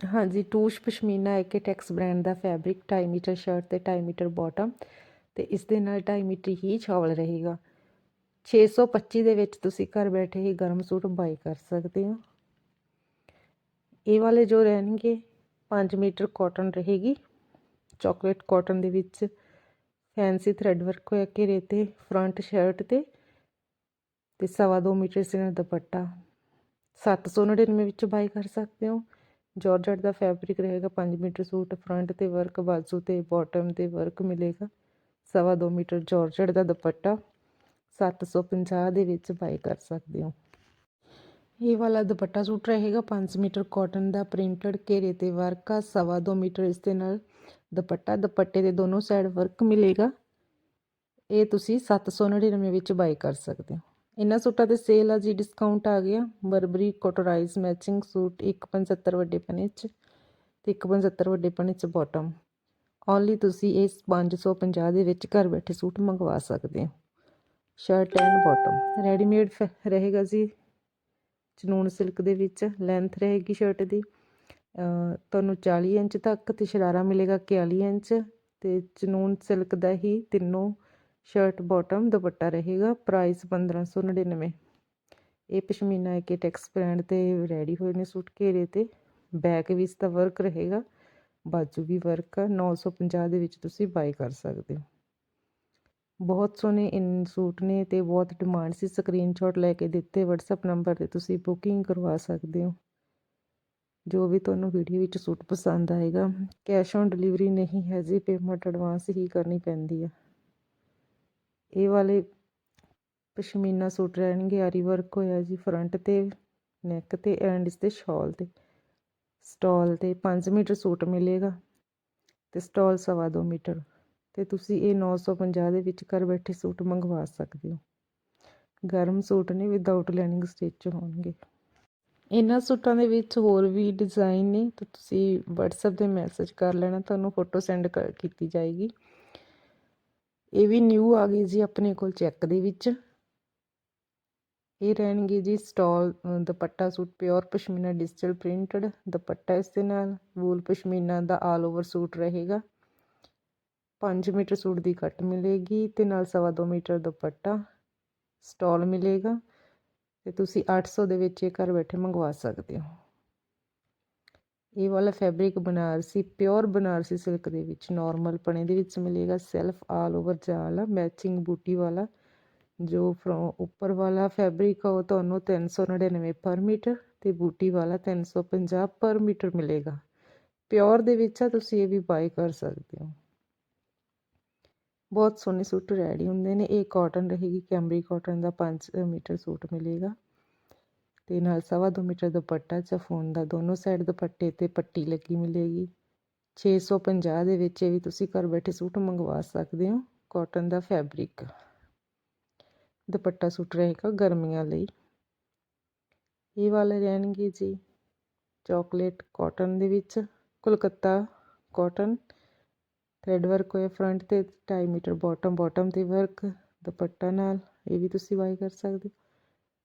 ਹਾਂਜੀ ਟੂਸ਼ pashmina AK Tex brand ਦਾ ਫੈਬਰਿਕ 2.5 ਮੀਟਰ ਸ਼ਰਟ ਤੇ 2.5 ਮੀਟਰ ਬਾਟਮ ਤੇ ਇਸ ਦੇ ਨਾਲ 2.5 ਮੀਟਰ ਹੀ ਸ਼ਾਵਲ ਰਹੇਗਾ। 625 ਦੇ ਵਿੱਚ ਤੁਸੀਂ ਘਰ ਬੈਠੇ ਹੀ ਗਰਮ ਸੂਟ ਬਾਈ ਕਰ ਸਕਦੇ ਹੋ। ਇਹ ਵਾਲੇ ਜੋ ਰਹਿਣਗੇ 5 ਮੀਟਰ ਕਾਟਨ ਰਹੇਗੀ। ਚਾਕਲੇਟ ਕਾਟਨ ਦੇ ਵਿੱਚ ਫੈਂਸੀ ਥ੍ਰੈਡ ਵਰਕ ਹੋਇਆ ਘੇਰੇ ਤੇ, ਫਰੰਟ ਸ਼ਰਟ ਤੇ ਤੇ ਸਵਾ 2 ਮੀਟਰ ਇਸ ਨਾਲ ਦੁਪੱਟਾ 799 ਵਿੱਚ ਬਾਈ ਕਰ ਸਕਦੇ ਹੋ। ਜਾਰਜਟ ਦਾ ਫੈਬਰਿਕ ਰਹੇਗਾ 5 ਮੀਟਰ ਸੂਟ ਫਰੰਟ ਤੇ ਵਰਕ ਬਾਜ਼ੂ ਤੇ ਬਾਟਮ ਤੇ ਵਰਕ ਮਿਲੇਗਾ। ਸਵਾ 2 ਮੀਟਰ ਜੋਰਜਟ ਦਾ ਦੁਪੱਟਾ 750 ਦੇ ਵਿੱਚ ਬਾਈ ਕਰ ਸਕਦੇ ਹੋ। ਇਹ ਵਾਲਾ ਦੁਪੱਟਾ ਸੂਟ ਰਹੇਗਾ 5 ਮੀਟਰ ਕਾਟਨ ਦਾ ਪ੍ਰਿੰਟਡ ਘੇਰੇ ਤੇ ਵਰਕ ਆ, ਸਵਾ 2 ਮੀਟਰ ਇਸ ਦੇ ਨਾਲ ਦੁਪੱਟਾ, ਦੁਪੱਟੇ ਦੇ ਦੋਨੋਂ ਸਾਈਡ ਵਰਕ ਮਿਲੇਗਾ। ਇਹ ਤੁਸੀਂ 799 ਵਿੱਚ ਬਾਈ ਕਰ ਸਕਦੇ ਹੋ। ਇਹਨਾਂ ਸੂਟਾਂ ਤੇ ਸੇਲ ਆ ਜੀ ਡਿਸਕਾਊਂਟ ਆ ਗਿਆ ਬਰਬਰੀ ਕੋਟਰਾਈਜ਼ ਮੈਚਿੰਗ ਸੂਟ 175 ਵੱਡੇ ਪਨੇ 'ਚ ਤੇ 175 ਵੱਡੇ ਪਨੇ 'ਚ ਬਾਟਮ ਓਨਲੀ ਤੁਸੀਂ ਇਸ 550 ਦੇ ਵਿੱਚ ਘਰ ਬੈਠੇ ਸੂਟ ਮੰਗਵਾ ਸਕਦੇ ਹੋ। ਸ਼ਰਟ ਐਂਡ ਬਾਟਮ ਰੈਡੀਮੇਡ ਰਹੇਗਾ ਜੀ। ਚਨੂਨ ਸਿਲਕ ਦੇ ਵਿੱਚ ਲੈਂਥ ਰਹੇਗੀ ਸ਼ਰਟ ਦੀ। ਤੁਹਾਨੂੰ 40 ਇੰਚ ਤੱਕ ਤੇ ਸ਼ਰਾਰਾ ਮਿਲੇਗਾ 41 ਇੰਚ ਤੇ ਚਨੂਨ ਸਿਲਕ ਦਾ ਹੀ ਤਿੰਨੋਂ ਸ਼ਰਟ ਬਾਟਮ ਦੁਪੱਟਾ ਰਹੇਗਾ ਪ੍ਰਾਈਸ 1599 ਇਹ ਪਸ਼ਮੀਨਾ ਕੇ ਟੈਕਸ ਬ੍ਰਾਂਡ ਤੇ ਰੈਡੀ ਹੋਏ ਨੇ ਸੂਟ ਘੇਰੇ ਤੇ। ਬੈਕ ਵੀ ਇਸ ਦਾ ਵਰਕ ਰਹੇਗਾ, ਬਾਜੂ ਵੀ ਵਰਕ ਆ 950 ਦੇ ਵਿੱਚ ਤੁਸੀਂ ਬਾਈ ਕਰ ਸਕਦੇ ਹੋ। ਬਹੁਤ ਸੋਹਣੇ ਇਨ ਸੂਟ ਨੇ ਤੇ ਬਹੁਤ ਡਿਮਾਂਡ ਸੀ ਸਕਰੀਨਸ਼ਾਟ ਲੈ ਕੇ ਦਿੱਤੇ, WhatsApp ਨੰਬਰ ਤੇ ਤੁਸੀਂ ਬੁਕਿੰਗ ਕਰਵਾ ਸਕਦੇ ਹੋ। ਜੋ ਵੀ ਤੁਹਾਨੂੰ ਵੀਡੀਓ ਵਿੱਚ ਸੂਟ ਪਸੰਦ ਆਏਗਾ ਕੈਸ਼ ਔਨ ਡਿਲੀਵਰੀ ਨਹੀਂ ਹੈ ਜੀ ਪੇਮੈਂਟ ਐਡਵਾਂਸ ਹੀ ਕਰਨੀ ਪੈਂਦੀ ਆ। ਇਹ ਵਾਲੇ ਪਸ਼ਮੀਨਾ ਸੂਟ ਰਹਿਣਗੇ, ਆਰੀ ਵਰਕ ਹੋਇਆ ਜੀ ਫਰੰਟ ਤੇ ਨੈਕ ਤੇ ਐਂਡ ਇਸ ਤੇ ਸ਼ਾਲ ਤੇ। ਸਟਾਲ ਤੇ 5 ਮੀਟਰ ਸੂਟ ਮਿਲੇਗਾ ਤੇ ਸਟਾਲ ਸਵਾ 2 ਮੀਟਰ। ਤੇ ਤੁਸੀਂ ਇਹ 950 ਦੇ ਵਿੱਚ ਘਰ ਬੈਠੇ ਸੂਟ ਮੰਗਵਾ ਸਕਦੇ ਹੋ। ਗਰਮ ਸੂਟ ਨੇ ਵਿਦਆਊਟ ਲਾਈਨਿੰਗ ਸਟਿਚ ਹੋਣਗੇ। ਇਹਨਾਂ ਸੂਟਾਂ ਦੇ ਵਿੱਚ ਹੋਰ ਵੀ ਡਿਜ਼ਾਈਨ ਨੇ, ਤਾਂ ਤੁਸੀਂ WhatsApp ਤੇ ਮੈਸੇਜ ਕਰ ਲੈਣਾ, ਤੁਹਾਨੂੰ ਫੋਟੋ ਸੈਂਡ ਕੀਤੀ ਜਾਏਗੀ। ਇਹ ਵੀ ਨਿਊ ਆ ਗਈ ਜੀ ਆਪਣੇ ਕੋਲ ਚੈੱਕ ਦੇ ਵਿੱਚ। ਇਹ ਰਹਿਣਗੇ ਜੀ stole dupatta suit pure pashmina digital printed dupatta ਇਸ ਦੇ ਨਾਲ ਵੂਲ ਪਸ਼ਮੀਨਾ ਦਾ ਆਲ ਓਵਰ ਸੂਟ ਰਹੇਗਾ। 5 ਮੀਟਰ ਸੂਟ ਦੀ ਕੱਟ ਮਿਲੇਗੀ ਤੇ ਨਾਲ ਸਵਾ 2 ਮੀਟਰ ਦੁਪੱਟਾ ਸਟਾਲ ਮਿਲੇਗਾ ਤੇ ਤੁਸੀਂ 800 ਦੇ ਵਿੱਚ ਇਹ ਘਰ ਬੈਠੇ ਮੰਗਵਾ ਸਕਦੇ ਹੋ। ਇਹ ਵਾਲਾ fabric Banarasi pure Banarasi silk ਦੇ ਵਿੱਚ ਨਾਰਮਲ ਪਣੇ ਦੇ ਵਿੱਚ ਮਿਲੇਗਾ ਸੈਲਫ ਆਲ ਓਵਰ ਜਾਲ ਮੈਚਿੰਗ ਬੂਟੀ ਵਾਲਾ, ਜੋ ਫਰੋਮ ਉੱਪਰ ਵਾਲਾ ਫੈਬਰਿਕ ਉਹ ਤੁਹਾਨੂੰ 399 ਪਰ ਮੀਟਰ ਤੇ ਬੂਟੀ ਵਾਲਾ 350 ਪਰ ਮੀਟਰ ਮਿਲੇਗਾ। ਪਿਓਰ ਦੇ ਵਿੱਚ ਆ, ਤੁਸੀਂ ਇਹ ਵੀ ਬਾਈ ਕਰ ਸਕਦੇ ਹੋ। ਬਹੁਤ ਸੋਹਣੇ ਸੂਟ ਰੈਡੀ ਹੁੰਦੇ ਨੇ, ਇਹ ਕਾਟਨ ਰਹੇਗੀ ਕੈਮਰੀ ਕਾਟਨ ਦਾ 5 ਮੀਟਰ ਸੂਟ ਮਿਲੇਗਾ। ਤੇ ਨਾਲ ਸਵਾ 2 ਮੀਟਰ ਦੁਪੱਟਾ ਚਫੋਨ ਦਾ ਦੋਨੋਂ ਸਾਈਡ ਦੁਪੱਟੇ ਤੇ ਪੱਟੀ ਲੱਗੀ ਮਿਲੇਗੀ। 650 ਦੇ ਵਿੱਚ ਇਹ ਵੀ ਤੁਸੀਂ ਘਰ ਬੈਠੇ ਸੂਟ ਮੰਗਵਾ ਸਕਦੇ ਹੋ। ਕਾਟਨ ਦਾ ਫੈਬਰਿਕ ਦੁਪੱਟਾ ਸੂਟ ਰਹੇਗਾ ਗਰਮੀਆਂ ਲਈ। ਇਹ ਵਾਲੇ ਰਹਿਣਗੇ ਜੀ। ਚਾਕਲੇਟ ਕਾਟਨ ਦੇ ਵਿੱਚ। ਕੋਲਕਾਤਾ ਕਾਟਨ ਥ੍ਰੈਡ ਵਰਕ ਹੋਇਆ ਫਰੰਟ ਤੇ 2.5 ਮੀਟਰ ਬਾਟਮ ਬਾਟਮ ਤੇ ਵਰਕ ਦੁਪੱਟਾ ਨਾਲ। ਇਹ ਵੀ ਤੁਸੀਂ ਬਾਈ ਕਰ ਸਕਦੇ ਹੋ।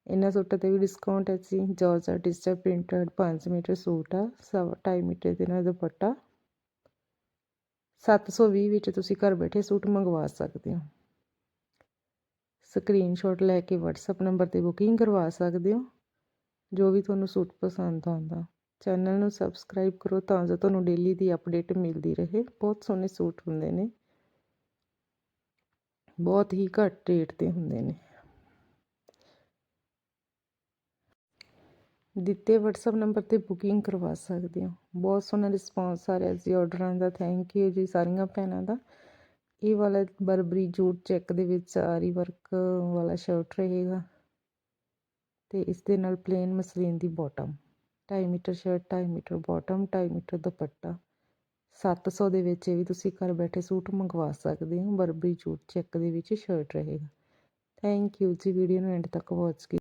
ਇਹਨਾਂ ਸੂਟਾਂ ਤੇ ਵੀ ਡਿਸਕਾਊਂਟ ਹੈ ਜੀ। Georgette digital printed 5 metre suit ਆ, ਸਵਾ 2.5 ਮੀਟਰ ਦੇ ਨਾਲ ਦੁਪੱਟਾ। 720 ਵਿੱਚ ਤੁਸੀਂ ਘਰ ਬੈਠੇ ਸੂਟ ਮੰਗਵਾ ਸਕਦੇ ਹੋ। ਸਕਰੀਨਸ਼ਾਟ ਲੈ ਕੇ WhatsApp ਨੰਬਰ ਤੇ ਬੁਕਿੰਗ ਕਰਵਾ ਸਕਦੇ ਹੋ। ਜੋ ਵੀ ਤੁਹਾਨੂੰ ਸੂਟ ਪਸੰਦ ਆਉਂਦਾ। ਚੈਨਲ ਨੂੰ ਸਬਸਕ੍ਰਾਈਬ ਕਰੋ ਤਾਂ ਜੋ ਤੁਹਾਨੂੰ ਡੇਲੀ ਦੀ ਅਪਡੇਟ ਮਿਲਦੀ ਰਹੇ। ਬਹੁਤ ਸੋਹਣੇ ਸੂਟ ਹੁੰਦੇ ਨੇ। ਬਹੁਤ ਹੀ ਘੱਟ ਰੇਟ ਤੇ ਹੁੰਦੇ ਨੇ। ਦਿੱਤੇ WhatsApp ਨੰਬਰ ਤੇ ਬੁਕਿੰਗ ਕਰਵਾ ਸਕਦੇ ਹੋ। ਬਹੁਤ ਸੋਹਣਾ ਰਿਸਪੌਂਸ ਆ ਰਿਹਾ ਜੀ ਆਰਡਰਾਂ ਦਾ। ਥੈਂਕ ਯੂ ਜੀ ਸਾਰੀਆਂ ਭੈਣਾਂ ਦਾ। ਇਹ ਵਾਲਾ ਬਰਬਰੀ ਜੂਟ ਚੈੱਕ ਦੇ ਵਿੱਚ ਆਰੀ ਵਰਕ ਵਾਲਾ ਸ਼ਰਟ ਰਹੇਗਾ। ਤੇ ਇਸ ਦੇ ਨਾਲ ਪਲੇਨ ਮਸਲੀਨ ਦੀ bottom 2.5 metre shirt 2.5 metre bottom 2.5 metre dupatta. 700 ਦੇ ਵਿੱਚ ਇਹ ਵੀ ਤੁਸੀਂ ਘਰ ਬੈਠੇ ਸੂਟ ਮੰਗਵਾ ਸਕਦੇ ਹੋ। ਬਰਬਰੀ ਜੂਟ ਚੈੱਕ ਦੇ ਵਿੱਚ ਸ਼ਰਟ ਰਹੇਗਾ। ਥੈਂਕ ਯੂ ਜੀ। ਵੀਡੀਓ ਨੂੰ ਐਂਡ ਤੱਕ ਵਾਚ